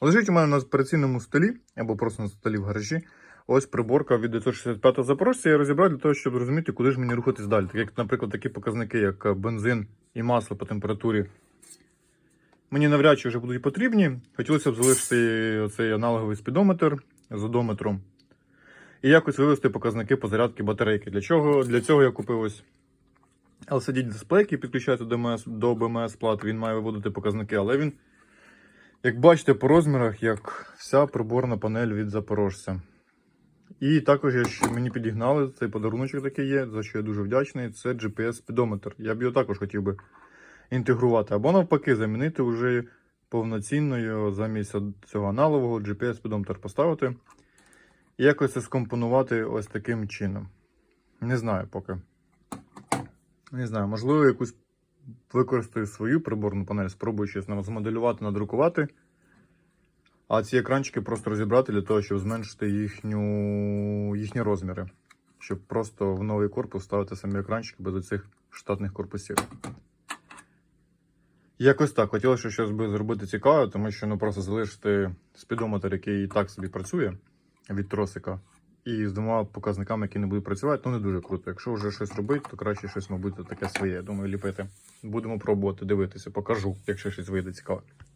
Лежить у мене на операційному столі або просто на столі в гаражі. Ось приборка від 965 запорожця. Я розібрав для того, щоб розуміти, куди ж мені рухатись далі. Так як, наприклад, такі показники, як бензин і масло по температурі, мені навряд чи вже будуть потрібні. Хотілося б залишити цей аналоговий спідометр з одометром і якось вивести показники по зарядці батарейки. Для чого? Для цього я купив ось LCD дисплей, який підключається до БМС, до БМС плат. Він має виводити показники, але він, як бачите, по розмірах, як вся приборна панель від запорожця. І також я мені підігнали цей подаруночок такий є, за що я дуже вдячний. Це GPS-спідометр. Я б його також хотів би інтегрувати, або навпаки, замінити вже повноцінною замість цього аналогового GPS-спідометр поставити. І якось це скомпонувати ось таким чином. Не знаю поки. Не знаю, можливо, якусь використаю свою приборну панель, спробую щось змоделювати, надрукувати. А ці екранчики просто розібрати для того, щоб зменшити їхню, їхні розміри. Щоб просто в новий корпус ставити самі екранчики без оцих штатних корпусів. Якось так. Хотілося щось би зробити цікаве, тому що ну просто залишити спідометр, який і так собі працює від тросика, і з двома показниками, які не будуть працювати, ну не дуже круто. Якщо вже щось робити, то краще щось, мабуть, таке своє. Я Думаю, ліпити. Будемо пробувати дивитися, покажу, якщо щось вийде цікаве.